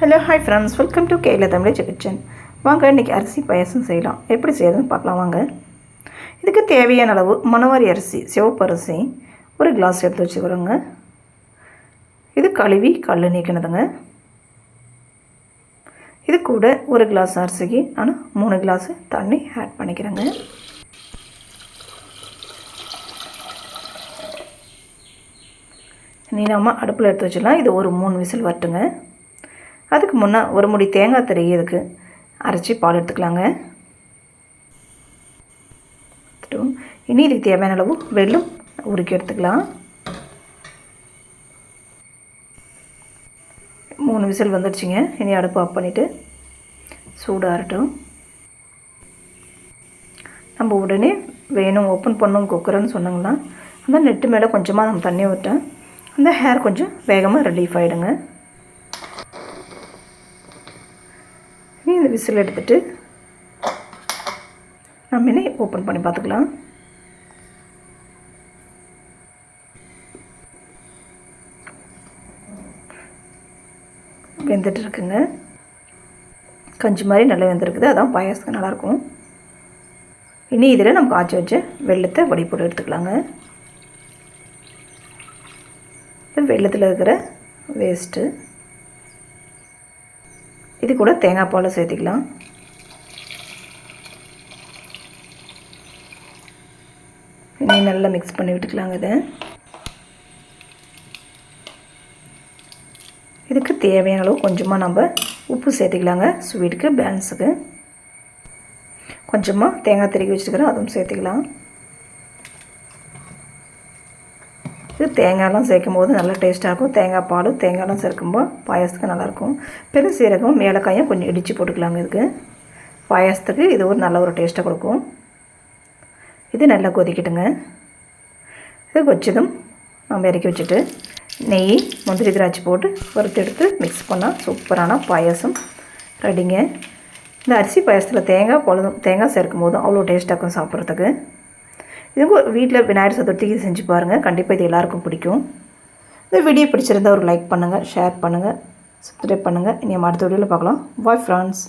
Hello hi friends welcome to கேல Tamil kitchen வாங்க இன்றைக்கி அரிசி பாயசம் செய்யலாம். எப்படி செய்யறதுன்னு பார்க்கலாம் வாங்க. இதுக்கு தேவையான அளவு மணவாரி அரிசி சிவப்பு அரிசி ஒரு கிளாஸ் எடுத்து வச்சுக்கிறோங்க. இது கழுவி கல் நீக்கினதுங்க. இது கூட ஒரு கிளாஸ் அரிசிக்கு ஆனால் மூணு கிளாஸ் தண்ணி ஆட் பண்ணிக்கிறேங்க. நீ நம்ம அடுப்பில் எடுத்து வச்சிடலாம். இது ஒரு மூணு விசில் வரட்டுங்க. அதுக்கு முன்னே ஒரு முடி தேங்காய் திரையே இதுக்கு அரைச்சி பால் எடுத்துக்கலாங்க. இனி இதுக்கு தேவையான அளவு வெள்ளம் உருக்கி எடுத்துக்கலாம். மூணு விசில் வந்துடுச்சுங்க. இனி அடுப்பு ஆஃப் பண்ணிவிட்டு சூடாகட்டும் நம்ம உடனே வேணும் ஓப்பன் பண்ணும் குக்கர்னு சொன்னாங்கன்னா அந்த நெட்டு மேலே கொஞ்சமாக நம்ம தண்ணி விட்டேன் அந்த ஹேர் கொஞ்சம் வேகமாக ரிலீஃப் ஆகிடுங்க இந்த விசில் எடுத்துகிட்டு நம்ம என்ன ஓப்பன் பண்ணி பார்த்துக்கலாம். வெந்துட்டு இருக்குங்க. கஞ்சி மாதிரி நல்லா வெந்திருக்குது. அதான் பாயாசத்துக்கு நல்லாயிருக்கும். இனி இதில் நம்ம காய்ச்சி வச்ச வெள்ளத்தை வடி போட்டு எடுத்துக்கலாங்க. வெள்ளத்தில் இருக்கிற வேஸ்ட்டு இது கூட தேங்காய் பால் சேர்த்துக்கலாம். இன்னும் நல்லா மிக்ஸ் பண்ணி விட்டுக்கலாங்க இதை. இதுக்கு தேவையான அளவு கொஞ்சமாக நம்ம உப்பு சேர்த்துக்கலாங்க. ஸ்வீட்டுக்கு பேலன்ஸுக்கு கொஞ்சமாக தேங்காய் திருக்கி வச்சுருக்கிறோம் அதுவும் சேர்த்துக்கலாம். இது தேங்காயெலாம் சேர்க்கும் போது நல்லா டேஸ்ட்டாக இருக்கும். தேங்காய் பாலும் தேங்காயெலாம் சேர்க்கும்போது பாயசத்துக்கு நல்லாயிருக்கும். பெரும் சீரகம் ஏலக்காயும் கொஞ்சம் இடித்து போட்டுக்கலாங்க இதுக்கு. பாயாசத்துக்கு இது ஒரு நல்ல ஒரு டேஸ்ட்டை கொடுக்கும். இது நல்லா கொதிக்கட்டுங்க. இது கொச்சதும் நம்ம இறக்கி வச்சுட்டு நெய் முந்திரி திராட்சை போட்டு வறுத்து எடுத்து மிக்ஸ் பண்ணால் சூப்பரான பாயாசம். ரெடிங்க. இந்த அரிசி பாயசத்தில் தேங்காய் பொழுதும் தேங்காய் சேர்க்கும் போதும் அவ்வளோ டேஸ்ட்டாக இருக்கும் சாப்பிட்றதுக்கு. இதுவும் வீட்டில் விநாயகர் சதுர்த்திக்கு செஞ்சு பாருங்கள் கண்டிப்பாக இது எல்லாருக்கும் பிடிக்கும். இந்த வீடியோ பிடிச்சிருந்தால் ஒரு லைக் பண்ணுங்கள் ஷேர் பண்ணுங்கள் சப்ஸ்கிரைப் பண்ணுங்கள் இனி அடுத்த வீடியோவில் பார்க்கலாம். Bye friends